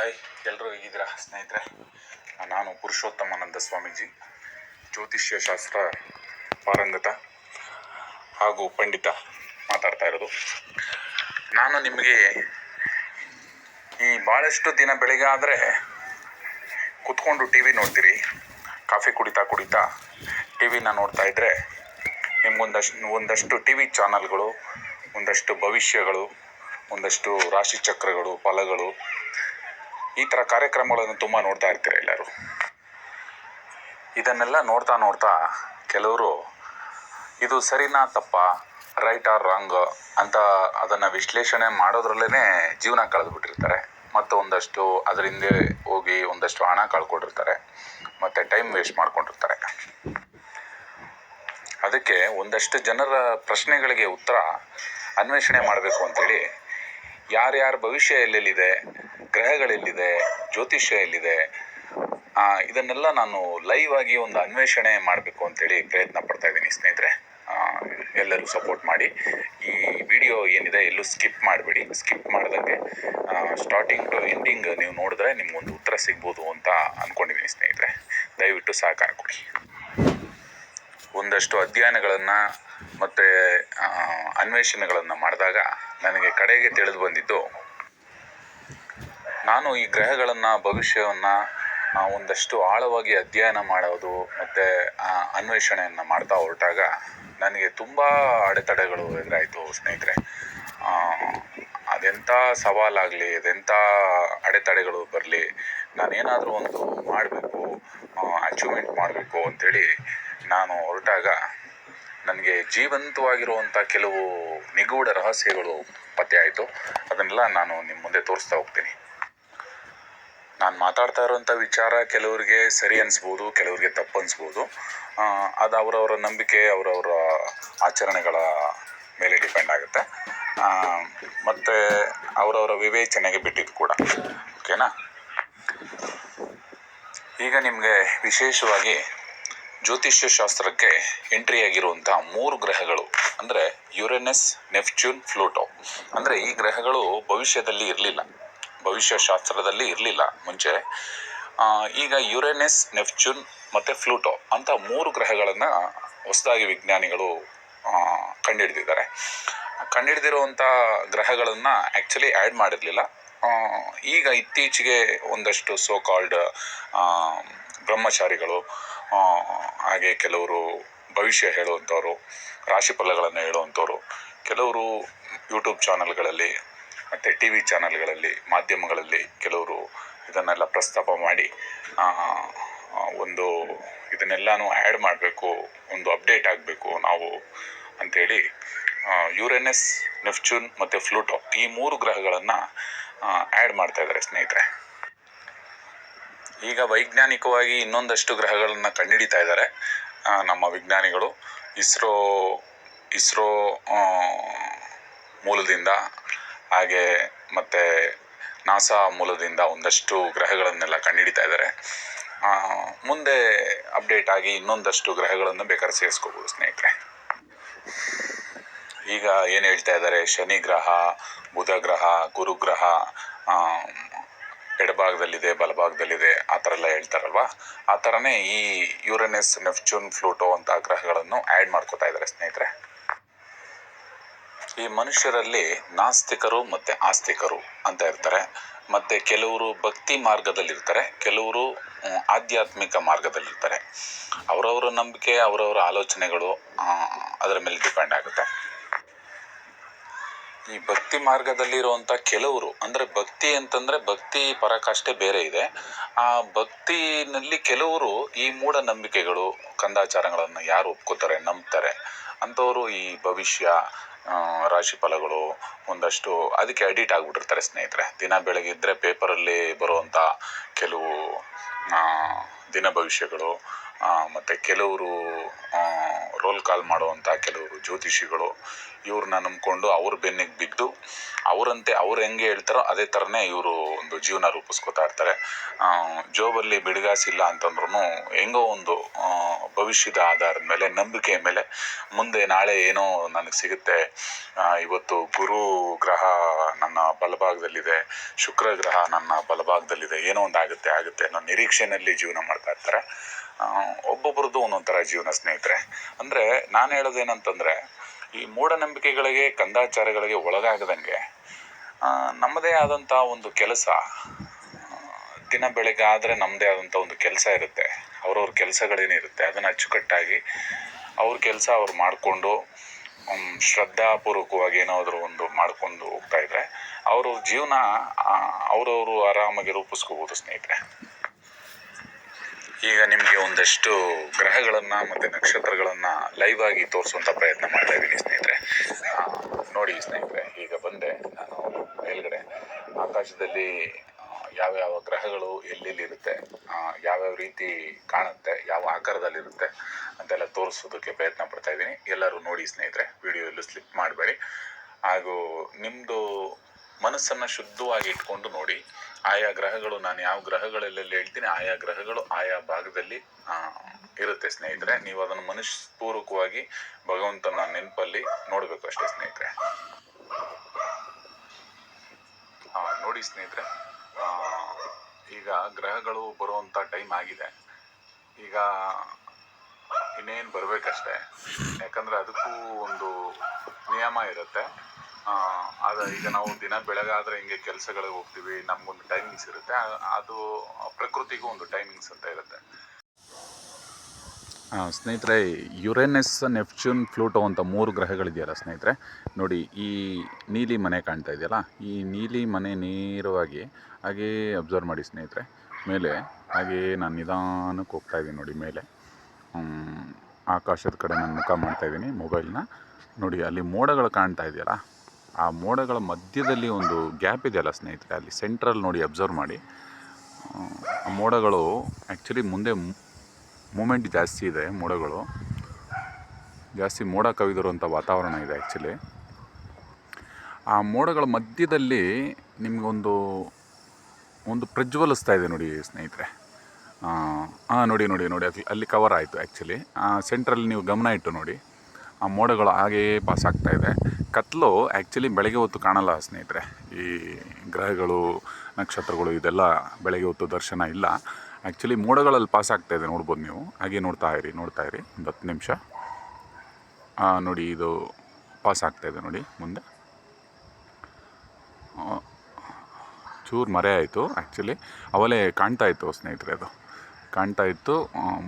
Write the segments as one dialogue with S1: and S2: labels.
S1: Hi ಎಲ್ಲರೂ ಹೇಗಿದ್ದೀರಾ ಸ್ನೇಹಿತರೆ? ನಾನು ಪುರುಷೋತ್ತಮಾನಂದ ಸ್ವಾಮೀಜಿ, ಜ್ಯೋತಿಷ್ಯ ಶಾಸ್ತ್ರ ಪಾರಂಗತ ಹಾಗೂ ಪಂಡಿತ ಮಾತಾಡ್ತಾ ಇರೋದು. ನಾನು ನಿಮಗೆ ಈ ಭಾಳಷ್ಟು ದಿನ ಬೆಳಿಗ್ಗೆ ಆದರೆ ಕುತ್ಕೊಂಡು ಟಿ ವಿ ನೋಡ್ತೀರಿ, ಕಾಫಿ ಕುಡಿತಾ ಕುಡಿತಾ ಟಿ ವಿನ ನೋಡ್ತಾ ಇದ್ದರೆ ನಿಮ್ಗೊಂದಷ್ಟು, ಒಂದಷ್ಟು ಟಿ ವಿ ಚಾನಲ್ಗಳು, ಒಂದಷ್ಟು ಭವಿಷ್ಯಗಳು, ಒಂದಷ್ಟು ರಾಶಿಚಕ್ರಗಳು ಫಲಗಳು ಈ ಥರ ಕಾರ್ಯಕ್ರಮಗಳನ್ನು ತುಂಬ ನೋಡ್ತಾ ಇರ್ತೀರ ಎಲ್ಲರೂ. ಇದನ್ನೆಲ್ಲ ನೋಡ್ತಾ ನೋಡ್ತಾ ಕೆಲವರು, ಇದು ಸರಿನಾ ತಪ್ಪ, ರೈಟ್ ಆರ್ ರಾಂಗ್ ಅಂತ ಅದನ್ನು ವಿಶ್ಲೇಷಣೆ ಮಾಡೋದ್ರಲ್ಲೇ ಜೀವನ ಕಳೆದುಬಿಟ್ಟಿರ್ತಾರೆ. ಮತ್ತು ಒಂದಷ್ಟು ಅದರಿಂದ ಹೋಗಿ ಒಂದಷ್ಟು ಹಣ ಕಳ್ಕೊಂಡಿರ್ತಾರೆ. ಮತ್ತು ಟೈಮ್ ವೇಸ್ಟ್ ಮಾಡ್ಕೊಂಡಿರ್ತಾರೆ. ಅದಕ್ಕೆ ಒಂದಷ್ಟು ಜನರ ಪ್ರಶ್ನೆಗಳಿಗೆ ಉತ್ತರ ಅನ್ವೇಷಣೆ ಮಾಡಬೇಕು ಅಂತೇಳಿ ಯಾರ್ಯಾರ ಭವಿಷ್ಯ ಎಲ್ಲೆಲ್ಲಿದೆ ಗ್ರಹಗಳೆಲ್ಲಿದೆ ಜ್ಯೋತಿಷ್ಯ ಎಲ್ಲಿದೆ ಇದನ್ನೆಲ್ಲ ನಾನು ಲೈವ್ ಆಗಿ ಒಂದು ಅನ್ವೇಷಣೆ ಮಾಡಬೇಕು ಅಂತೇಳಿ ಪ್ರಯತ್ನ ಪಡ್ತಾ ಇದ್ದೀನಿ ಸ್ನೇಹಿತರೆ. ಎಲ್ಲರೂ ಸಪೋರ್ಟ್ ಮಾಡಿ. ಈ ವಿಡಿಯೋ ಏನಿದೆ ಎಲ್ಲೂ ಸ್ಕಿಪ್ ಮಾಡಬೇಡಿ. ಸ್ಕಿಪ್ ಮಾಡ್ದಂಗೆ ಸ್ಟಾರ್ಟಿಂಗ್ ಟು ಎಂಡಿಂಗ್ ನೀವು ನೋಡಿದ್ರೆ ನಿಮ್ಗೊಂದು ಉತ್ತರ ಸಿಗ್ಬೋದು ಅಂತ ಅಂದ್ಕೊಂಡಿದ್ದೀನಿ ಸ್ನೇಹಿತರೆ. ದಯವಿಟ್ಟು ಸಹಕಾರ ಕೊಡಿ. ಒಂದಷ್ಟು ಅಧ್ಯಯನಗಳನ್ನು ಮತ್ತು ಅನ್ವೇಷಣೆಗಳನ್ನು ಮಾಡಿದಾಗ ನನಗೆ ಕಡೆಗೆ ತಿಳಿದು ಬಂದಿದ್ದು ನಾನು ಈ ಗ್ರಹಗಳನ್ನು, ಭವಿಷ್ಯವನ್ನು ಒಂದಷ್ಟು ಆಳವಾಗಿ ಅಧ್ಯಯನ ಮಾಡೋದು ಮತ್ತು ಅನ್ವೇಷಣೆಯನ್ನು ಮಾಡ್ತಾ ಹೊರಟಾಗ ನನಗೆ ತುಂಬ ಅಡೆತಡೆಗಳು ಎದುರಾಯಿತು ಸ್ನೇಹಿತರೆ. ಅದೆಂಥ ಸವಾಲಾಗಲಿ ಅದೆಂಥ ಅಡೆತಡೆಗಳು ಬರಲಿ, ನಾನೇನಾದರೂ ಒಂದು ಮಾಡಬೇಕು ಅಚೀವ್ಮೆಂಟ್ ಮಾಡಬೇಕು ಅಂತೇಳಿ ನಾನು ಹೊರಟಾಗ ನನಗೆ ಜೀವಂತವಾಗಿರುವಂಥ ಕೆಲವು ನಿಗೂಢ ರಹಸ್ಯಗಳು ಪತ್ತೆ ಆಯಿತು. ಅದನ್ನೆಲ್ಲ ನಾನು ನಿಮ್ಮ ಮುಂದೆ ತೋರಿಸ್ತಾ ಹೋಗ್ತೀನಿ. ನಾನು ಮಾತಾಡ್ತಾ ಇರುವಂಥ ವಿಚಾರ ಕೆಲವರಿಗೆ ಸರಿ ಅನ್ಸ್ಬೋದು, ಕೆಲವರಿಗೆ ತಪ್ಪು ಅನಿಸ್ಬೋದು. ಅದು ಅವರವರ ನಂಬಿಕೆ ಅವರವರ ಆಚರಣೆಗಳ ಮೇಲೆ ಡಿಪೆಂಡ್ ಆಗುತ್ತೆ. ಮತ್ತು ಅವರವರ ವಿವೇಚನೆಗೆ ಬಿಟ್ಟಿದ್ದು ಕೂಡ. ಓಕೆನಾ? ಈಗ ನಿಮಗೆ ವಿಶೇಷವಾಗಿ ಜ್ಯೋತಿಷ್ಯ ಶಾಸ್ತ್ರಕ್ಕೆ ಎಂಟ್ರಿ ಆಗಿರುವಂಥ ಮೂರು ಗ್ರಹಗಳು, ಅಂದರೆ ಯುರೆನಸ್ ನೆಫ್ಚ್ಯೂನ್ ಫ್ಲೂಟೋ ಅಂದರೆ ಈ ಗ್ರಹಗಳು ಭವಿಷ್ಯದಲ್ಲಿ ಇರಲಿಲ್ಲ. ಭವಿಷ್ಯ ಶಾಸ್ತ್ರದಲ್ಲಿ ಇರಲಿಲ್ಲ ಮುಂಚೆ. ಈಗ ಯುರೇನಸ್, ನೆಪ್ಚೂನ್ ಮತ್ತು ಫ್ಲೂಟೋ ಅಂತ ಮೂರು ಗ್ರಹಗಳನ್ನು ಹೊಸದಾಗಿ ವಿಜ್ಞಾನಿಗಳು ಕಂಡುಹಿಡಿದಿದ್ದಾರೆ. ಕಂಡುಹಿಡಿದಿರುವಂಥ ಗ್ರಹಗಳನ್ನು ಆ್ಯಕ್ಚುಲಿ ಆ್ಯಡ್ ಮಾಡಿರಲಿಲ್ಲ. ಈಗ ಇತ್ತೀಚೆಗೆ ಒಂದಷ್ಟು ಸೋ ಕಾಲ್ಡ್ ಬ್ರಹ್ಮಚಾರಿಗಳು ಹಾಗೆ ಕೆಲವರು ಭವಿಷ್ಯ ಹೇಳುವಂಥವ್ರು ರಾಶಿ ಫಲಗಳನ್ನು ಹೇಳುವಂಥವ್ರು ಕೆಲವರು ಯೂಟ್ಯೂಬ್ ಚಾನಲ್ಗಳಲ್ಲಿ ಮತ್ತು ಟಿ ವಿ ಚಾನಲ್ಗಳಲ್ಲಿ, ಮಾಧ್ಯಮಗಳಲ್ಲಿ ಕೆಲವರು ಇದನ್ನೆಲ್ಲ ಪ್ರಸ್ತಾಪ ಮಾಡಿ ಒಂದು ಇದನ್ನೆಲ್ಲನೂ ಆ್ಯಡ್ ಮಾಡಬೇಕು, ಒಂದು ಅಪ್ಡೇಟ್ ಆಗಬೇಕು ನಾವು ಅಂಥೇಳಿ ಯುರೆನಸ್ ನೆಫ್ಚೂನ್ ಮತ್ತು ಫ್ಲೂಟೋ ಈ ಮೂರು ಗ್ರಹಗಳನ್ನು ಆ್ಯಡ್ ಮಾಡ್ತಾ ಇದ್ದಾರೆ ಸ್ನೇಹಿತರೆ. ಈಗ ವೈಜ್ಞಾನಿಕವಾಗಿ ಇನ್ನೊಂದಷ್ಟು ಗ್ರಹಗಳನ್ನು ಕಂಡುಹಿಡಿತಾ ಇದ್ದಾರೆ ನಮ್ಮ ವಿಜ್ಞಾನಿಗಳು. ಇಸ್ರೋ ಇಸ್ರೋ ಮೂಲದಿಂದ ಹಾಗೆ ಮತ್ತು ನಾಸಾ ಮೂಲದಿಂದ ಒಂದಷ್ಟು ಗ್ರಹಗಳನ್ನೆಲ್ಲ ಕಂಡುಹಿಡಿತಾ ಇದ್ದಾರೆ. ಮುಂದೆ ಅಪ್ಡೇಟ್ ಆಗಿ ಇನ್ನೊಂದಷ್ಟು ಗ್ರಹಗಳನ್ನು ಬೇಕಾದ್ರೆ ಸೇರಿಸ್ಕೋಬೋದು ಸ್ನೇಹಿತರೆ. ಈಗ ಏನು ಹೇಳ್ತಾ ಇದ್ದಾರೆ? ಶನಿ ಗ್ರಹ, ಬುಧ ಗ್ರಹ, ಗುರು ಗ್ರಹ ಎಡಭಾಗದಲ್ಲಿದೆ, ಬಲಭಾಗದಲ್ಲಿದೆ, ಆ ಥರ ಎಲ್ಲ ಹೇಳ್ತಾರಲ್ವಾ? ಆ ಥರನೇ ಈ ಯೂರನಸ್ ನೆಫ್ಚೂನ್ ಫ್ಲೂಟೋ ಅಂತ ಗ್ರಹಗಳನ್ನು ಆ್ಯಡ್ ಮಾಡ್ಕೋತಾ ಇದ್ದಾರೆ ಸ್ನೇಹಿತರೆ. ಈ ಮನುಷ್ಯರಲ್ಲಿ ನಾಸ್ತಿಕರು ಮತ್ತು ಆಸ್ತಿಕರು ಅಂತ ಇರ್ತಾರೆ. ಮತ್ತು ಕೆಲವರು ಭಕ್ತಿ ಮಾರ್ಗದಲ್ಲಿರ್ತಾರೆ, ಕೆಲವರು ಆಧ್ಯಾತ್ಮಿಕ ಮಾರ್ಗದಲ್ಲಿರ್ತಾರೆ. ಅವರವರ ನಂಬಿಕೆ, ಅವರವರ ಆಲೋಚನೆಗಳು ಅದರ ಮೇಲೆ ಡಿಪೆಂಡ್ ಆಗುತ್ತೆ. ಈ ಭಕ್ತಿ ಮಾರ್ಗದಲ್ಲಿರುವಂಥ ಕೆಲವರು, ಅಂದರೆ ಭಕ್ತಿ ಅಂತಂದರೆ ಭಕ್ತಿ ಪರಕಷ್ಟೇ ಬೇರೆ ಇದೆ. ಆ ಭಕ್ತಿನಲ್ಲಿ ಕೆಲವರು ಈ ಮೂಢನಂಬಿಕೆಗಳು ಕಂದಾಚಾರಗಳನ್ನು ಯಾರು ಒಪ್ಕೋತಾರೆ, ನಂಬ್ತಾರೆ. ಅಂಥವರು ಈ ಭವಿಷ್ಯ ರಾಶಿ ಫಲಗಳು ಒಂದಷ್ಟು ಅದಕ್ಕೆ ಅಡಿಟ್ ಆಗಿಬಿಟ್ಟಿರ್ತಾರೆ ಸ್ನೇಹಿತರೆ. ದಿನ ಬೆಳಗ್ಗೆ ಇದ್ದರೆ ಪೇಪರಲ್ಲಿ ಬರುವಂಥ ಕೆಲವು ದಿನ ಭವಿಷ್ಯಗಳು ಮತ್ತು ಕೆಲವರು ರೋಲ್ ಕಾಲ್ ಮಾಡುವಂಥ ಕೆಲವರು ಜ್ಯೋತಿಷಿಗಳು ಇವ್ರನ್ನ ನಂಬಿಕೊಂಡು ಅವ್ರ ಬೆನ್ನಿಗೆ ಬಿದ್ದು ಅವರಂತೆ ಅವ್ರು ಹೆಂಗೆ ಹೇಳ್ತಾರೋ ಅದೇ ಥರನೇ ಇವರು ಒಂದು ಜೀವನ ರೂಪಿಸ್ಕೊತಾ ಇರ್ತಾರೆ. ಜೋಬಲ್ಲಿ ಬಿಡುಗಾಸಿಲ್ಲ ಅಂತಂದ್ರೂ ಹೆಂಗೋ ಒಂದು ಭವಿಷ್ಯದ ಆಧಾರದ ಮೇಲೆ ನಂಬಿಕೆ ಮೇಲೆ ಮುಂದೆ ನಾಳೆ ಏನೋ ನನಗೆ ಸಿಗುತ್ತೆ. ಇವತ್ತು ಗುರು ಗ್ರಹ ನನ್ನ ಬಲಭಾಗದಲ್ಲಿದೆ, ಶುಕ್ರ ಗ್ರಹ ನನ್ನ ಬಲಭಾಗದಲ್ಲಿದೆ, ಏನೋ ಒಂದು ಆಗುತ್ತೆ ಆಗುತ್ತೆ ಅನ್ನೋ ನಿರೀಕ್ಷೆಯಲ್ಲಿ ಜೀವನ ಮಾಡ್ತಾ ಇರ್ತಾರೆ. ಒಬ್ಬೊಬ್ರದ್ದು ಒಂದೊಂಥರ ಥರ ಜೀವನ ಸ್ನೇಹಿತರೆ. ಅಂದರೆ ನಾನು ಹೇಳೋದೇನಂತಂದರೆ, ಈ ಮೂಢನಂಬಿಕೆಗಳಿಗೆ, ಕಂದಾಚಾರಗಳಿಗೆ ಒಳಗಾಗದಂಗೆ ನಮ್ಮದೇ ಆದಂಥ ಒಂದು ಕೆಲಸ ದಿನ ಬೆಳಗ್ಗೆ ಆದರೆ ನಮ್ಮದೇ ಆದಂಥ ಒಂದು ಕೆಲಸ ಇರುತ್ತೆ. ಅವ್ರವ್ರ ಕೆಲಸಗಳೇನಿರುತ್ತೆ ಅದನ್ನು ಅಚ್ಚುಕಟ್ಟಾಗಿ ಅವ್ರ ಕೆಲಸ ಅವ್ರು ಮಾಡಿಕೊಂಡು ಶ್ರದ್ಧಾಪೂರ್ವಕವಾಗಿ ಏನಾದರೂ ಒಂದು ಮಾಡ್ಕೊಂಡು ಹೋಗ್ತಾ ಇದ್ರೆ ಅವ್ರ ಜೀವನ ಅವರವರು ಅವ್ರವ್ರು ಆರಾಮಾಗಿ ರೂಪಿಸ್ಕೋಬೋದು ಸ್ನೇಹಿತರೆ. ಈಗ ನಿಮಗೆ ಒಂದಷ್ಟು ಗ್ರಹಗಳನ್ನು ಮತ್ತು ನಕ್ಷತ್ರಗಳನ್ನು ಲೈವ್ ಆಗಿ ತೋರಿಸುವಂಥ ಪ್ರಯತ್ನ ಮಾಡ್ತಾ ಇದ್ದೀನಿ ಸ್ನೇಹಿತರೆ. ನೋಡಿ ಸ್ನೇಹಿತರೆ, ಈಗ ಬಂದೆ. ಆಕಾಶದಲ್ಲಿ ಯಾವ ಯಾವ್ಯಾವ ಗ್ರಹಗಳು ಎಲ್ಲೆಲ್ಲಿರುತ್ತೆ ಯಾವ್ಯಾವ ರೀತಿ ಕಾಣುತ್ತೆ, ಯಾವ ಆಕಾರದಲ್ಲಿರುತ್ತೆ ಅಂತೆಲ್ಲ ತೋರಿಸೋದಕ್ಕೆ ಪ್ರಯತ್ನ ಪಡ್ತಾ ಇದ್ದೀನಿ. ಎಲ್ಲರೂ ನೋಡಿ ಸ್ನೇಹಿತರೆ ವಿಡಿಯೋ ಎಲ್ಲೂ ಸ್ಲಿಪ್ ಮಾಡಬೇಡಿ. ಹಾಗೂ ನಿಮ್ಮದು ಮನಸ್ಸನ್ನು ಶುದ್ಧವಾಗಿ ಇಟ್ಕೊಂಡು ನೋಡಿ, ಆಯಾ ಗ್ರಹಗಳು, ನಾನು ಯಾವ ಗ್ರಹಗಳಲ್ಲೆಲ್ಲ ಹೇಳ್ತೀನಿ, ಆಯಾ ಗ್ರಹಗಳು ಆಯಾ ಭಾಗದಲ್ಲಿ ಇರುತ್ತೆ ಸ್ನೇಹಿತರೆ. ನೀವು ಅದನ್ನು ಮನಸ್ಪೂರ್ವಕವಾಗಿ ಭಗವಂತನ ನೆನಪಲ್ಲಿ ನೋಡಬೇಕು ಅಷ್ಟೇ ಸ್ನೇಹಿತರೆ ಆ, ನೋಡಿ ಸ್ನೇಹಿತರೆ ಈಗ ಗ್ರಹಗಳು ಬರುವಂಥ ಟೈಮ್ ಆಗಿದೆ. ಈಗ ಇನ್ನೇನು ಬರಬೇಕಷ್ಟೆ. ಯಾಕಂದರೆ ಅದಕ್ಕೂ ಒಂದು ನಿಯಮ ಇರುತ್ತೆ. ಆ, ಈಗ ನಾವು ದಿನ ಬೆಳಗಾದರೆ ಹಿಂಗೆ ಕೆಲಸಗಳಿಗೆ ಹೋಗ್ತೀವಿ ನಮಗೊಂದು ಟೈಮಿಂಗ್ಸ್ ಇರುತ್ತೆ. ಅದು ಪ್ರಕೃತಿಗೂ ಒಂದು ಟೈಮಿಂಗ್ಸ್ ಅಂತ ಇರುತ್ತೆ. ಸ್ನೇಹಿತರೆ, ಯುರೇನಸ್, ನೆಪ್ಚೂನ್ ಫ್ಲೂಟೋ ಅಂತ ಮೂರು ಗ್ರಹಗಳಿದೆಯಲ್ಲ ಸ್ನೇಹಿತರೆ. ನೋಡಿ, ಈ ನೀಲಿ ಮನೆ ಕಾಣ್ತಾ ಇದೆಯಲ್ಲ, ಈ ನೀಲಿ ಮನೆ ನೇರವಾಗಿ ಹಾಗೇ ಅಬ್ಸರ್ವ್ ಮಾಡಿ ಸ್ನೇಹಿತರೆ. ಮೇಲೆ ಹಾಗೇ ನಾನು ನಿಧಾನಕ್ಕೆ ಹೋಗ್ತಾ ಇದ್ದೀನಿ ನೋಡಿ, ಮೇಲೆ. ಆಕಾಶದ ಕಡೆ ನಾನು ಮುಖ ಮಾಡ್ತಾ ಇದ್ದೀನಿ ಮೊಬೈಲ್ನ. ನೋಡಿ, ಅಲ್ಲಿ ಮೋಡಗಳು ಕಾಣ್ತಾ ಇದೆಯಲ್ಲ, ಆ ಮೋಡಗಳ ಮಧ್ಯದಲ್ಲಿ ಒಂದು ಗ್ಯಾಪ್ ಇದೆಯಲ್ಲ ಸ್ನೇಹಿತರೆ, ಅಲ್ಲಿ ಸೆಂಟ್ರಲ್ಲಿ ನೋಡಿ ಅಬ್ಸರ್ವ್ ಮಾಡಿ. ಮೋಡಗಳು ಆ್ಯಕ್ಚುಲಿ ಮುಂದೆ ಮೂಮೆಂಟ್ ಜಾಸ್ತಿ ಇದೆ ಮೋಡಗಳು. ಜಾಸ್ತಿ ಮೋಡ ಕವಿದಿರುವಂಥ ವಾತಾವರಣ ಇದೆ ಆ್ಯಕ್ಚುಲಿ. ಆ ಮೋಡಗಳ ಮಧ್ಯದಲ್ಲಿ ನಿಮಗೊಂದು, ಒಂದು ಪ್ರಜ್ವಲಿಸ್ತಾ ಇದೆ ನೋಡಿ ಸ್ನೇಹಿತರೆ. ಹಾಂ ನೋಡಿ ನೋಡಿ ನೋಡಿ ಅಲ್ಲಿ ಅಲ್ಲಿ ಕವರ್ ಆಯಿತು ಆ್ಯಕ್ಚುಲಿ. ಸೆಂಟ್ರಲ್ಲಿ ನೀವು ಗಮನ ಇಟ್ಟು ನೋಡಿ. ಆ ಮೋಡಗಳು ಹಾಗೆಯೇ ಪಾಸ್ ಆಗ್ತಾ ಇದೆ. ಕತ್ಲು ಆ್ಯಕ್ಚುಲಿ ಬೆಳಗ್ಗೆ ಹೊತ್ತು ಕಾಣಲ್ಲ ಸ್ನೇಹಿತರೆ. ಈ ಗ್ರಹಗಳು, ನಕ್ಷತ್ರಗಳು ಇದೆಲ್ಲ ಬೆಳಗ್ಗೆ ಹೊತ್ತು ದರ್ಶನ ಇಲ್ಲ. ಆ್ಯಕ್ಚುಲಿ ಮೋಡಗಳಲ್ಲಿ ಪಾಸ್ ಆಗ್ತಾ ಇದೆ, ನೋಡ್ಬೋದು ನೀವು. ಹಾಗೆ ನೋಡ್ತಾ ಇರಿ ನೋಡ್ತಾ ಇರಿ. ಒಂದು ಹತ್ತು ನಿಮಿಷ. ನೋಡಿ, ಇದು ಪಾಸ್ ಆಗ್ತಾ ಇದೆ, ನೋಡಿ, ಮುಂದೆ. ಚೂರು ಮರೆ ಆಯಿತು ಆ್ಯಕ್ಚುಲಿ ಅವಲೇ ಕಾಣ್ತಾ ಇತ್ತು ಸ್ನೇಹಿತರೆ ಅದು. ಕಾಣ್ತಾ ಇತ್ತು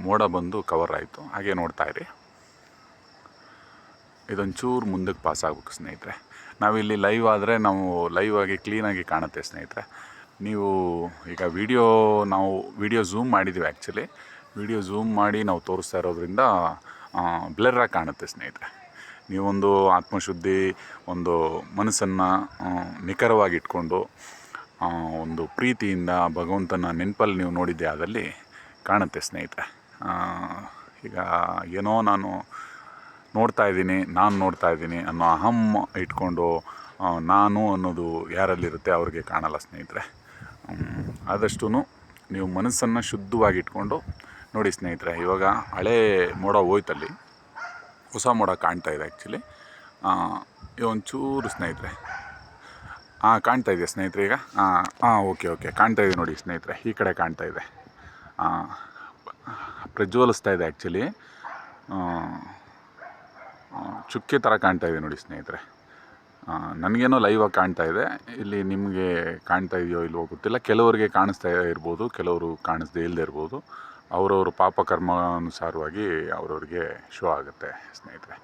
S1: ಮೋಡ ಬಂದು ಕವರ್ ಆಯಿತು. ಹಾಗೆ ನೋಡ್ತಾ ಇರಿ. ಇದೊಂದು ಚೂರು ಮುಂದಕ್ಕೆ ಪಾಸ್ ಆಗ್ಬೇಕು ಸ್ನೇಹಿತರೆ. ನಾವಿಲ್ಲಿ ಲೈವ್ ಆದರೆ ನಾವು ಲೈವ್ ಆಗಿ ಕ್ಲೀನಾಗಿ ಕಾಣುತ್ತೆ ಸ್ನೇಹಿತರೆ. ನೀವು ಈಗ ವಿಡಿಯೋ ನಾವು ವಿಡಿಯೋ ಝೂಮ್ ಮಾಡಿದ್ದೀವಿ ಆ್ಯಕ್ಚುಲಿ ವಿಡಿಯೋ ಝೂಮ್ ಮಾಡಿ ನಾವು ತೋರಿಸ್ತಾ ಇರೋದ್ರಿಂದ ಬ್ಲರ್ರಾಗಿ ಕಾಣುತ್ತೆ ಸ್ನೇಹಿತರೆ. ನೀವೊಂದು ಆತ್ಮಶುದ್ಧಿ, ಒಂದು ಮನಸ್ಸನ್ನು ನಿಖರವಾಗಿ ಇಟ್ಕೊಂಡು ಒಂದು ಪ್ರೀತಿಯಿಂದ, ಭಗವಂತನ ನೆನಪಲ್ಲಿ ನೀವು ನೋಡಿದ್ದೆ ಆದಲ್ಲಿ ಕಾಣುತ್ತೆ ಸ್ನೇಹಿತರೆ. ಈಗ ಏನೋ ನಾನು ನೋಡ್ತಾ ಇದ್ದೀನಿ, ನಾನು ನೋಡ್ತಾ ಇದ್ದೀನಿ ಅನ್ನೋ ಅಹಂ ಇಟ್ಕೊಂಡು ನಾನು ಅನ್ನೋದು ಯಾರಲ್ಲಿರುತ್ತೆ ಅವ್ರಿಗೆ ಕಾಣಲ್ಲ ಸ್ನೇಹಿತರೆ. ಆದಷ್ಟು ನೀವು ಮನಸ್ಸನ್ನು ಶುದ್ಧವಾಗಿಟ್ಕೊಂಡು ನೋಡಿ ಸ್ನೇಹಿತರೆ, ಇವಾಗ ಹಳೆ ಮೋಡ ಹೋಯ್ತಲ್ಲಿ, ಹೊಸ ಮೋಡ ಕಾಣ್ತಾ ಇದೆ ಆ್ಯಕ್ಚುಲಿ ಒಂಚೂರು ಸ್ನೇಹಿತರೆ. ಹಾಂ ಕಾಣ್ತಾ ಇದೆಯಾ ಸ್ನೇಹಿತರೆ ಈಗ? ಹಾಂ ಹಾಂ ಓಕೆ ಓಕೆ ಕಾಣ್ತಾ ಇದೆ ನೋಡಿ ಸ್ನೇಹಿತರೆ, ಈ ಕಡೆ ಕಾಣ್ತಾ ಇದೆ. ಪ್ರಜ್ವಲಿಸ್ತಾ ಇದೆ ಆ್ಯಕ್ಚುಲಿ ಚುಕ್ಕೆ ಥರ ಕಾಣ್ತಾ ಇದೆ ನೋಡಿ ಸ್ನೇಹಿತರೆ. ನನಗೇನೋ ಲೈವಾಗಿ ಕಾಣ್ತಾ ಇದೆ. ಇಲ್ಲಿ ನಿಮಗೆ ಕಾಣ್ತಾ ಇದೆಯೋ ಇಲ್ವೋ ಗೊತ್ತಿಲ್ಲ. ಕೆಲವರಿಗೆ ಕಾಣಿಸ್ತಾ ಇರ್ಬೋದು, ಕೆಲವರು ಕಾಣಿಸ್ದೇ ಇಲ್ಲದೆ ಇರ್ಬೋದು. ಅವರವ್ರ ಪಾಪ ಕರ್ಮಾನುಸಾರವಾಗಿ ಅವ್ರವ್ರಿಗೆ ಶೋ ಆಗುತ್ತೆ ಸ್ನೇಹಿತರೆ.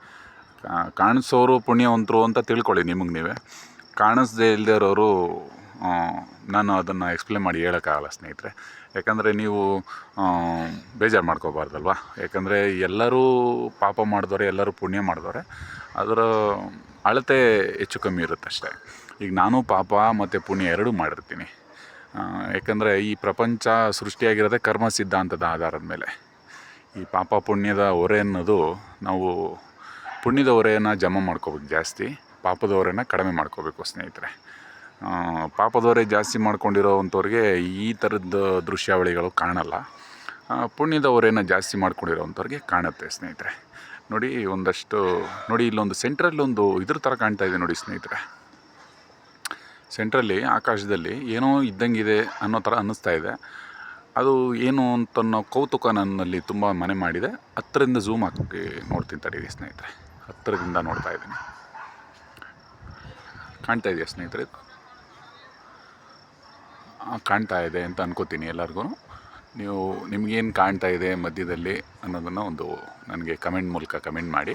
S1: ಕಾಣಿಸೋರು ಪುಣ್ಯವಂತರು ಅಂತ ತಿಳ್ಕೊಳ್ಳಿ ನಿಮಗೆ ನೀವೇ. ಕಾಣಿಸ್ದೇ ಇಲ್ಲದೆ ಇರೋರು ನಾನು ಅದನ್ನು ಎಕ್ಸ್ಪ್ಲೇನ್ ಮಾಡಿ ಹೇಳೋಕ್ಕಾಗಲ್ಲ ಸ್ನೇಹಿತರೆ. ಯಾಕಂದರೆ ನೀವು ಬೇಜಾರು ಮಾಡ್ಕೋಬಾರ್ದಲ್ವ? ಯಾಕಂದರೆ ಎಲ್ಲರೂ ಪಾಪ ಮಾಡಿದವ್ರೆ, ಎಲ್ಲರೂ ಪುಣ್ಯ ಮಾಡಿದವ್ರೆ. ಅದರ ಅಳತೆ ಹೆಚ್ಚು ಕಮ್ಮಿ ಇರುತ್ತೆ ಅಷ್ಟೇ. ಈಗ ನಾನು, ಪಾಪ ಮತ್ತು ಪುಣ್ಯ ಎರಡೂ ಮಾಡಿರ್ತೀನಿ. ಯಾಕಂದರೆ ಈ ಪ್ರಪಂಚ ಸೃಷ್ಟಿಯಾಗಿರೋದೇ ಕರ್ಮ ಸಿದ್ಧಾಂತದ ಆಧಾರದ ಮೇಲೆ. ಈ ಪಾಪ ಪುಣ್ಯದ ಹೊರೆ ಅನ್ನೋದು ನಾವು ಪುಣ್ಯದ ಹೊರೆಯನ್ನು ಜಮಾ ಮಾಡ್ಕೋಬೇಕು ಜಾಸ್ತಿ, ಪಾಪದ ಹೊರೆನ ಕಡಿಮೆ ಮಾಡ್ಕೋಬೇಕು ಸ್ನೇಹಿತರೆ. ಪಾಪದವರೆ ಜಾಸ್ತಿ ಮಾಡ್ಕೊಂಡಿರೋವಂಥವ್ರಿಗೆ ಈ ಥರದ ದೃಶ್ಯಾವಳಿಗಳು ಕಾಣಲ್ಲ. ಪುಣ್ಯದವರೇನ ಜಾಸ್ತಿ ಮಾಡ್ಕೊಂಡಿರೋವಂಥವ್ರಿಗೆ ಕಾಣುತ್ತೆ ಸ್ನೇಹಿತರೆ. ನೋಡಿ, ಒಂದಷ್ಟು, ನೋಡಿ, ಇಲ್ಲೊಂದು ಸೆಂಟ್ರಲ್ಲಿ ಒಂದು ಇದ್ರ ಥರ ಕಾಣ್ತಾ ಇದೆ ನೋಡಿ ಸ್ನೇಹಿತರೆ. ಸೆಂಟ್ರಲ್ಲಿ, ಆಕಾಶದಲ್ಲಿ ಏನೋ ಇದ್ದಂಗಿದೆ ಅನ್ನೋ ಥರ ಅನ್ನಿಸ್ತಾ ಇದೆ. ಅದು ಏನು ಅಂತ ಅನ್ನೋ ಕೌತುಕ ನನ್ನಲ್ಲಿ ತುಂಬ ಮನೆ ಮಾಡಿದೆ. ಹತ್ತರಿಂದ ಝೂಮ್ ಹಾಕಿ ನೋಡ್ತೀನಿ ತಡೀರಿ ಸ್ನೇಹಿತರೆ. ಹತ್ತಿರದಿಂದ ನೋಡ್ತಾ ಇದ್ದೀನಿ. ಕಾಣ್ತಾ ಇದೆಯಾ ಸ್ನೇಹಿತರೆ? ಕಾಣ್ತಾ ಇದೆ ಅಂತ ಅನ್ಕೋತೀನಿ ಎಲ್ಲರಿಗೂ ನೀವು ನಿಮಗೇನು ಕಾಣ್ತಾ ಇದೆ ಮಧ್ಯದಲ್ಲಿ ಅನ್ನೋದನ್ನು ಒಂದು ನನಗೆ ಕಮೆಂಟ್ ಮೂಲಕ ಕಮೆಂಟ್ ಮಾಡಿ.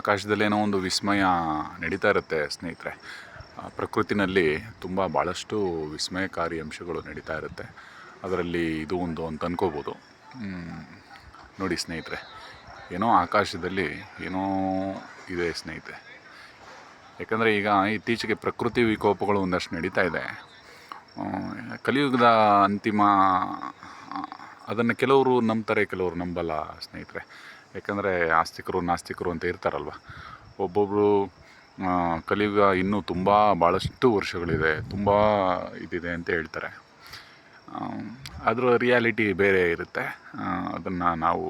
S1: ಆಕಾಶದಲ್ಲೇನೋ ಒಂದು ವಿಸ್ಮಯ ನಡೀತಾ ಇರುತ್ತೆ ಸ್ನೇಹಿತರೆ. ಪ್ರಕೃತಿನಲ್ಲಿ ತುಂಬ ಭಾಳಷ್ಟು ವಿಸ್ಮಯಕಾರಿ ಅಂಶಗಳು ನಡೀತಾ ಇರುತ್ತೆ. ಅದರಲ್ಲಿ ಇದು ಒಂದು ಅಂತ ಅಂದ್ಕೋಬೋದು ನೋಡಿ ಸ್ನೇಹಿತರೆ, ಏನೋ ಆಕಾಶದಲ್ಲಿ ಏನೋ ಇದೆ ಸ್ನೇಹಿತರೆ. ಯಾಕಂದರೆ ಈಗ ಇತ್ತೀಚೆಗೆ ಪ್ರಕೃತಿ ವಿಕೋಪಗಳು ಒಂದಷ್ಟು ನಡೀತಾ ಇದೆ. ಕಲಿಯುಗದ ಅಂತಿಮ ಅದನ್ನು ಕೆಲವರು ನಂಬ್ತಾರೆ, ಕೆಲವರು ನಂಬಲ್ಲ ಸ್ನೇಹಿತರೆ. ಯಾಕಂದರೆ ಆಸ್ತಿಕರು ನಾಸ್ತಿಕರು ಅಂತ ಇರ್ತಾರಲ್ವ. ಒಬ್ಬೊಬ್ಬರು ಕಲಿಯುಗ ಇನ್ನೂ ತುಂಬ ಭಾಳಷ್ಟು ವರ್ಷಗಳಿದೆ, ತುಂಬ ಇದಿದೆ ಅಂತ ಹೇಳ್ತಾರೆ. ಅದರ ರಿಯಾಲಿಟಿ ಬೇರೆ ಇರುತ್ತೆ. ಅದನ್ನು ನಾವು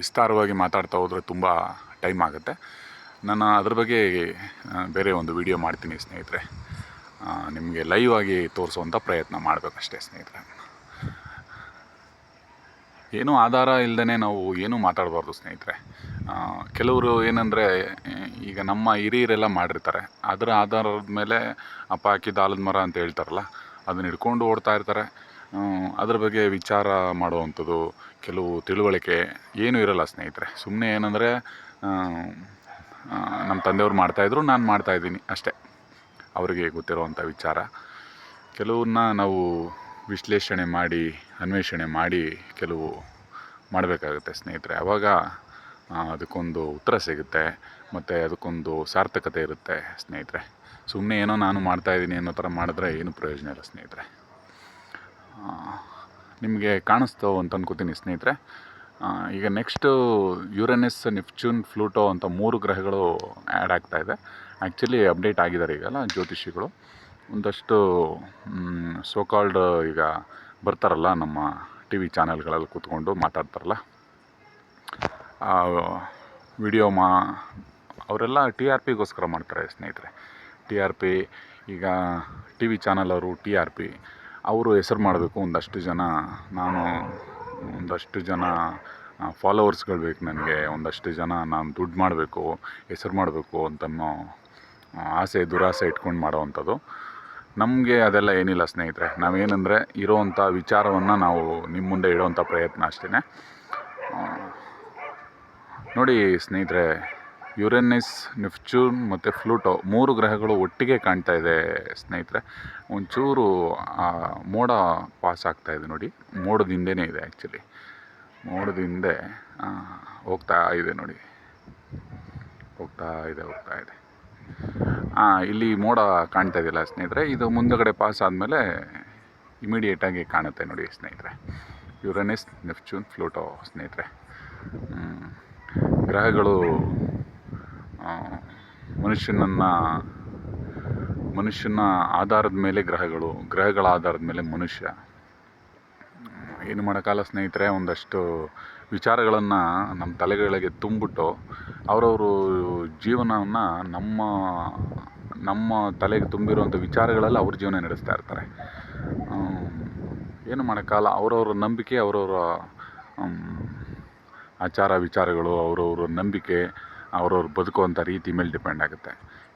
S1: ವಿಸ್ತಾರವಾಗಿ ಮಾತಾಡ್ತಾ ಹೋದರೆ ತುಂಬ ಟೈಮ್ ಆಗುತ್ತೆ. ನಾನು ಅದ್ರ ಬಗ್ಗೆ ಬೇರೆ ಒಂದು ವಿಡಿಯೋ ಮಾಡ್ತೀನಿ ಸ್ನೇಹಿತರೆ. ನಿಮಗೆ ಲೈವ್ ಆಗಿ ತೋರಿಸುವಂಥ ಪ್ರಯತ್ನ ಮಾಡಬೇಕಷ್ಟೇ ಸ್ನೇಹಿತರೆ. ಏನೂ ಆಧಾರ ಇಲ್ಲದೇ ನಾವು ಏನೂ ಮಾತಾಡಬಾರ್ದು ಸ್ನೇಹಿತರೆ. ಕೆಲವರು ಏನಂದರೆ ಈಗ ನಮ್ಮ ಹಿರಿಯರೆಲ್ಲ ಮಾಡಿರ್ತಾರೆ. ಅದರ ಆಧಾರದ ಮೇಲೆ ಅಪ್ಪ ಹಾಕಿದ ಆಲದ ಮರ ಅಂತ ಹೇಳ್ತಾರಲ್ಲ, ಅದನ್ನ ಹಿಡ್ಕೊಂಡು ಓಡ್ತಾ ಇರ್ತಾರೆ. ಅದ್ರ ಬಗ್ಗೆ ವಿಚಾರ ಮಾಡುವಂಥದ್ದು, ಕೆಲವು ತಿಳುವಳಿಕೆ ಏನೂ ಇರಲ್ಲ ಸ್ನೇಹಿತರೆ. ಸುಮ್ಮನೆ ಏನಂದರೆ ನಮ್ಮ ತಂದೆಯವ್ರು ಮಾಡ್ತಾಯಿದ್ರು ನಾನು ಮಾಡ್ತಾಯಿದ್ದೀನಿ ಅಷ್ಟೇ. ಅವರಿಗೆ ಗೊತ್ತಿರುವಂಥ ವಿಚಾರ. ಕೆಲವನ್ನ ನಾವು ವಿಶ್ಲೇಷಣೆ ಮಾಡಿ, ಅನ್ವೇಷಣೆ ಮಾಡಿ ಕೆಲವು ಮಾಡಬೇಕಾಗುತ್ತೆ ಸ್ನೇಹಿತರೆ. ಆವಾಗ ಅದಕ್ಕೊಂದು ಉತ್ತರ ಸಿಗುತ್ತೆ, ಮತ್ತು ಅದಕ್ಕೊಂದು ಸಾರ್ಥಕತೆ ಇರುತ್ತೆ ಸ್ನೇಹಿತರೆ. ಸುಮ್ಮನೆ ಏನೋ ನಾನು ಮಾಡ್ತಾಯಿದ್ದೀನಿ ಅನ್ನೋ ಥರ ಮಾಡಿದ್ರೆ ಏನು ಪ್ರಯೋಜನ ಇಲ್ಲ ಸ್ನೇಹಿತರೆ. ನಿಮಗೆ ಕಾಣಿಸ್ತೋ ಅಂತ ಅನ್ಕೋತೀನಿ ಸ್ನೇಹಿತರೆ. ಈಗ ನೆಕ್ಸ್ಟು ಯುರೆನಸ್, ನೆಪ್ಚೂನ್ ಫ್ಲೂಟೋ ಅಂತ ಮೂರು ಗ್ರಹಗಳು ಆ್ಯಡ್ ಆಗ್ತಾ ಇದೆ. ಆ್ಯಕ್ಚುಲಿ ಅಪ್ಡೇಟ್ ಆಗಿದ್ದಾರೆ ಈಗಲ್ಲ ಜ್ಯೋತಿಷಿಗಳು. ಒಂದಷ್ಟು ಸೋಕಾಲ್ಡ್ ಈಗ ಬರ್ತಾರಲ್ಲ ನಮ್ಮ ಟಿ ವಿ ಚಾನೆಲ್ಗಳಲ್ಲಿ ಕೂತ್ಕೊಂಡು ಮಾತಾಡ್ತಾರಲ್ಲ. ವಿಡಿಯೋ ಮಾ, ಅವರೆಲ್ಲ ಟಿ ಆರ್ ಪಿಗೋಸ್ಕರ ಮಾಡ್ತಾರೆ ಸ್ನೇಹಿತರೆ. ಟಿ ಆರ್ ಪಿ ಈಗ ಟಿ ವಿ ಚಾನಲ್ ಅವರು ಟಿ ಆರ್ ಪಿ ಅವರು ಹೆಸರು ಮಾಡಬೇಕು ಒಂದಷ್ಟು ಜನ, ನಾನು ಒಂದಷ್ಟು ಜನ ಫಾಲೋವರ್ಸ್ಗಳು ಬೇಕು ನನಗೆ, ಒಂದಷ್ಟು ಜನ ನಾನು ದುಡ್ಡು ಮಾಡಬೇಕು, ಹೆಸರು ಮಾಡಬೇಕು ಅಂತನ್ನೋ ಆಸೆ, ದುರಾಸೆ ಇಟ್ಕೊಂಡು ಮಾಡೋವಂಥದ್ದು ನಮಗೆ ಅದೆಲ್ಲ ಏನಿಲ್ಲ ಸ್ನೇಹಿತರೆ. ನಾವೇನೆಂದರೆ ಇರೋವಂಥ ವಿಚಾರವನ್ನು ನಾವು ನಿಮ್ಮ ಮುಂದೆ ಇಡೋವಂಥ ಪ್ರಯತ್ನ ಅಷ್ಟೇ ನೋಡಿ ಸ್ನೇಹಿತರೆ, ಯುರೇನಿಸ್ ನೆಫ್ಚೂನ್ ಮತ್ತು ಫ್ಲೂಟೋ ಮೂರು ಗ್ರಹಗಳು ಒಟ್ಟಿಗೆ ಕಾಣ್ತಾ ಇದೆ ಸ್ನೇಹಿತರೆ. ಒಂಚೂರು ಮೋಡ ಪಾಸ್ ಆಗ್ತಾ ಇದೆ ನೋಡಿ. ಮೋಡದ ಹಿಂದೆನೇ ಇದೆ ಆ್ಯಕ್ಚುಲಿ ಮೋಡದ ಹಿಂದೆ ಹೋಗ್ತಾ ಇದೆ ನೋಡಿ. ಹೋಗ್ತಾ ಇದೆ ಹೋಗ್ತಾ ಇದೆ. ಇಲ್ಲಿ ಮೋಡ ಕಾಣ್ತಾ ಇದೆಯಲ್ಲ ಸ್ನೇಹಿತರೆ, ಇದು ಮುಂದಗಡೆ ಪಾಸ್ ಆದಮೇಲೆ ಇಮಿಡಿಯೇಟಾಗಿ ಕಾಣುತ್ತೆ ನೋಡಿ ಸ್ನೇಹಿತರೆ. ಯುರನಿಸ್ ನೆಫ್ಚೂನ್ ಫ್ಲೂಟೋ ಸ್ನೇಹಿತರೆ. ಗ್ರಹಗಳು ಮನುಷ್ಯನನ್ನು, ಮನುಷ್ಯನ ಆಧಾರದ ಮೇಲೆ ಗ್ರಹಗಳು, ಗ್ರಹಗಳ ಆಧಾರದ ಮೇಲೆ ಮನುಷ್ಯ ಏನು ಮಾಡೋಕ್ಕಲ್ಲ ಸ್ನೇಹಿತರೆ, ಒಂದಷ್ಟು ವಿಚಾರಗಳನ್ನು ನಮ್ಮ ತಲೆಗಳಿಗೆ ತುಂಬಿಟ್ಟು, ಅವರವರು ಜೀವನವನ್ನು ನಮ್ಮ ನಮ್ಮ ತಲೆಗೆ ತುಂಬಿರುವಂಥ ವಿಚಾರಗಳಲ್ಲಿ ಅವ್ರ ಜೀವನ ನಡೆಸ್ತಾ ಇರ್ತಾರೆ. ಏನು ಮಾಡೋಕ್ಕಲ್ಲ ಅವರವ್ರ ನಂಬಿಕೆ, ಅವರವರ ಆಚಾರ ವಿಚಾರಗಳು, ಅವರವ್ರ ನಂಬಿಕೆ, ಅವ್ರವ್ರು ಬದುಕುವಂಥ ರೀತಿ ಮೇಲೆ ಡಿಪೆಂಡ್ ಆಗುತ್ತೆ.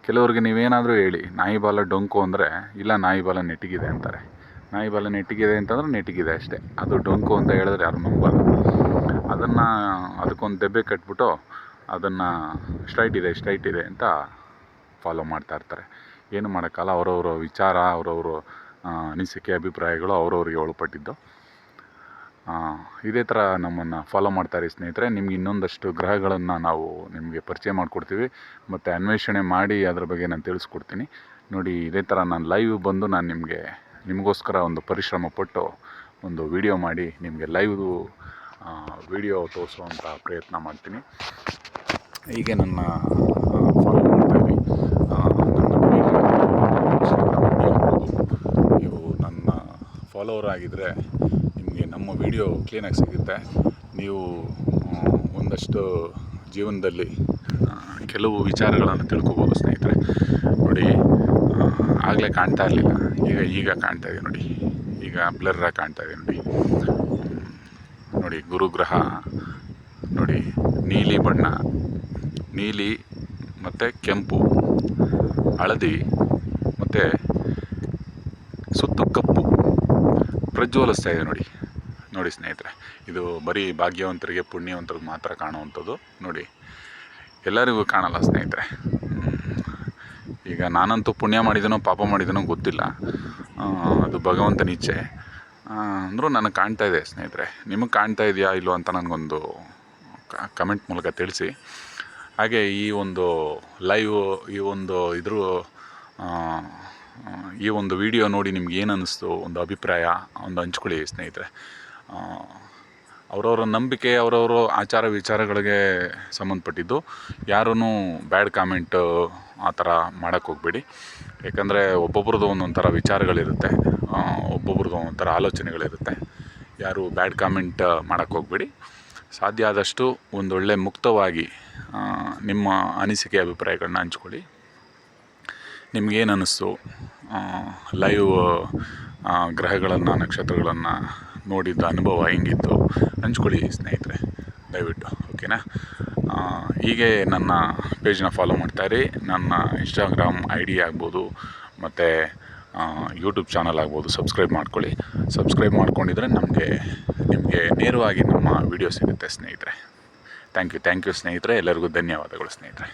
S1: ಕೆಲವ್ರಿಗೆ ನೀವೇನಾದರೂ ಹೇಳಿ, ನಾಯಿ ಬಾಲ ಡೊಂಕು ಅಂದರೆ, ಇಲ್ಲ ನಾಯಿ ಬಾಲ ನೆಟ್ಟಿಗಿದೆ ಅಂತಾರೆ. ನಾಯಿ ಬಾಲ ನೆಟ್ಟಿಗಿದೆ ಅಂತಂದ್ರೆ ನೆಟ್ಟಿಗಿದೆ ಅಷ್ಟೇ. ಅದು ಡೊಂಕು ಅಂತ ಹೇಳಿದ್ರೆ ಯಾರು ನಂಬಲ್ಲ. ಅದನ್ನು ಅದಕ್ಕೊಂದು ದೆಬ್ಬೆ ಕಟ್ಬಿಟ್ಟು ಅದನ್ನು ಸ್ಟ್ರೈಟ್ ಇದೆ ಸ್ಟ್ರೈಟ್ ಇದೆ ಅಂತ ಫಾಲೋ ಮಾಡ್ತಾ ಇರ್ತಾರೆ. ಏನು ಮಾಡೋಕ್ಕಲ್ಲ, ಅವರವರ ವಿಚಾರ, ಅವರವರ ಅನಿಸಿಕೆ, ಅಭಿಪ್ರಾಯಗಳು ಅವ್ರವ್ರಿಗೆ ಒಳಪಟ್ಟಿದ್ದು. ಇದೇ ಥರ ನಮ್ಮನ್ನು ಫಾಲೋ ಮಾಡ್ತಾರೆ ಸ್ನೇಹಿತರೆ. ನಿಮ್ಗೆ ಇನ್ನೊಂದಷ್ಟು ಗ್ರಹಗಳನ್ನು ನಾವು ನಿಮಗೆ ಪರಿಚಯ ಮಾಡಿಕೊಡ್ತೀವಿ. ಮತ್ತು ಅನ್ವೇಷಣೆ ಮಾಡಿ ಅದ್ರ ಬಗ್ಗೆ ನಾನು ತಿಳಿಸ್ಕೊಡ್ತೀನಿ. ನೋಡಿ, ಇದೇ ಥರ ನಾನು ಲೈವ್ ಬಂದು ನಾನು ನಿಮಗೆ ನಿಮಗೋಸ್ಕರ ಒಂದು ಪರಿಶ್ರಮ ಪಟ್ಟು ಒಂದು ವಿಡಿಯೋ ಮಾಡಿ ನಿಮಗೆ ಲೈವ್ದು ವಿಡಿಯೋ ತೋರಿಸುವಂಥ ಪ್ರಯತ್ನ ಮಾಡ್ತೀನಿ. ಹೀಗೆ ನನ್ನ ಫಾಲೋ ಮಾಡ್ತಾಯಿರಿ ನನ್ನ. ನೀವು ನನ್ನ ಫಾಲೋವರ್ ಆಗಿದ್ದರೆ ನಿಮಗೆ ನಮ್ಮ ವಿಡಿಯೋ ಕ್ಲೀನಾಗಿ ಸಿಗುತ್ತೆ. ನೀವು ಒಂದಷ್ಟು ಜೀವನದಲ್ಲಿ ಕೆಲವು ವಿಚಾರಗಳನ್ನು ತಿಳ್ಕೊಬೋದು ಸ್ನೇಹಿತರೆ. ನೋಡಿ ಆಗಲೇ ಕಾಣ್ತಾ ಇರಲಿಲ್ಲ. ಈಗ ಈಗ ಕಾಣ್ತಾ ಇದೆ ನೋಡಿ. ಈಗ ಬ್ಲರ್ರಾಗಿ ಕಾಣ್ತಾ ಇದೆ ನೋಡಿ. ನೋಡಿ, ಗುರುಗ್ರಹ, ನೋಡಿ, ನೀಲಿ ಬಣ್ಣ, ನೀಲಿ ಮತ್ತು ಕೆಂಪು, ಹಳದಿ ಮತ್ತು ಸುತ್ತು ಕಪ್ಪು ಪ್ರಜ್ವಲಿಸ್ತಾ ಇದೆ ನೋಡಿ. ನೋಡಿ ಸ್ನೇಹಿತರೆ, ಇದು ಬರೀ ಭಾಗ್ಯವಂತರಿಗೆ, ಪುಣ್ಯವಂತರಿಗೆ ಮಾತ್ರ ಕಾಣುವಂಥದ್ದು ನೋಡಿ. ಎಲ್ಲರಿಗೂ ಕಾಣಲ್ಲ ಸ್ನೇಹಿತರೆ. ಈಗ ನಾನಂತೂ ಪುಣ್ಯ ಮಾಡಿದನೋ ಪಾಪ ಮಾಡಿದನೋ ಗೊತ್ತಿಲ್ಲ. ಅದು ಭಗವಂತನ ಇಚ್ಛೆ. ಅಂದರೂ ನನಗೆ ಕಾಣ್ತಾ ಇದೆ ಸ್ನೇಹಿತರೆ. ನಿಮಗೆ ಕಾಣ್ತಾ ಇದೆಯಾ ಇಲ್ಲೋ ಅಂತ ನನಗೊಂದು ಕಮೆಂಟ್ ಮೂಲಕ ತಿಳಿಸಿ. ಹಾಗೆ ಈ ಒಂದು ಲೈವ್ ಈ ಒಂದು ಇದ್ರ ಈ ಒಂದು ವಿಡಿಯೋ ನೋಡಿ ನಿಮ್ಗೆ ಏನು ಅನ್ನಿಸ್ತು ಒಂದು ಅಭಿಪ್ರಾಯ ಒಂದು ಹಂಚ್ಕೊಳ್ಳಿ ಸ್ನೇಹಿತರೆ. ಅವರವರ ನಂಬಿಕೆ, ಅವರವರು ಆಚಾರ ವಿಚಾರಗಳಿಗೆ ಸಂಬಂಧಪಟ್ಟಿದ್ದು. ಯಾರೂ ಬ್ಯಾಡ್ ಕಾಮೆಂಟ್ ಆ ಥರ ಮಾಡೋಕ್ಕೆ ಹೋಗಬೇಡಿ. ಯಾಕಂದರೆ ಒಬ್ಬೊಬ್ರದ್ದು ಒಂದೊಂಥರ ಥರ ವಿಚಾರಗಳಿರುತ್ತೆ ಒಬ್ಬೊಬ್ರದ್ದು ಒಂಥರ ಥರ ಆಲೋಚನೆಗಳಿರುತ್ತೆ. ಯಾರು ಬ್ಯಾಡ್ ಕಾಮೆಂಟ್ ಮಾಡೋಕ್ಕೆ ಹೋಗಬೇಡಿ. ಸಾಧ್ಯ ಆದಷ್ಟು ಒಂದೊಳ್ಳೆ ಮುಕ್ತವಾಗಿ ನಿಮ್ಮ ಅನಿಸಿಕೆ ಅಭಿಪ್ರಾಯಗಳನ್ನ ಹಂಚ್ಕೊಳ್ಳಿ. ನಿಮ್ಗೇನು ಅನ್ನಿಸ್ತು ಲೈವ್ ಗ್ರಹಗಳನ್ನು, ನಕ್ಷತ್ರಗಳನ್ನು ನೋಡಿದ್ದ ಅನುಭವ ಹೆಂಗಿತ್ತು ಹಂಚ್ಕೊಳ್ಳಿ ಸ್ನೇಹಿತರೆ, ದಯವಿಟ್ಟು, ಓಕೆನಾ? ಹೀಗೆ ನನ್ನ ಪೇಜ್ನ ಫಾಲೋ ಮಾಡ್ತಾಯಿರಿ ನನ್ನ ಇನ್ಸ್ಟಾಗ್ರಾಮ್ ಐ ಡಿ ಆಗ್ಬೋದು, ಮತ್ತು ಯೂಟ್ಯೂಬ್ ಚಾನಲ್ ಆಗ್ಬೋದು ಸಬ್ಸ್ಕ್ರೈಬ್ ಮಾಡ್ಕೊಳ್ಳಿ. ಸಬ್ಸ್ಕ್ರೈಬ್ ಮಾಡ್ಕೊಂಡಿದ್ರೆ ನಮಗೆ, ನಿಮಗೆ ನೇರವಾಗಿ ನಮ್ಮ ವಿಡಿಯೋ ಸಿಗುತ್ತೆ ಸ್ನೇಹಿತರೆ. ಥ್ಯಾಂಕ್ ಯು ಥ್ಯಾಂಕ್ ಯು ಸ್ನೇಹಿತರೆ. ಎಲ್ಲರಿಗೂ ಧನ್ಯವಾದಗಳು ಸ್ನೇಹಿತರೆ.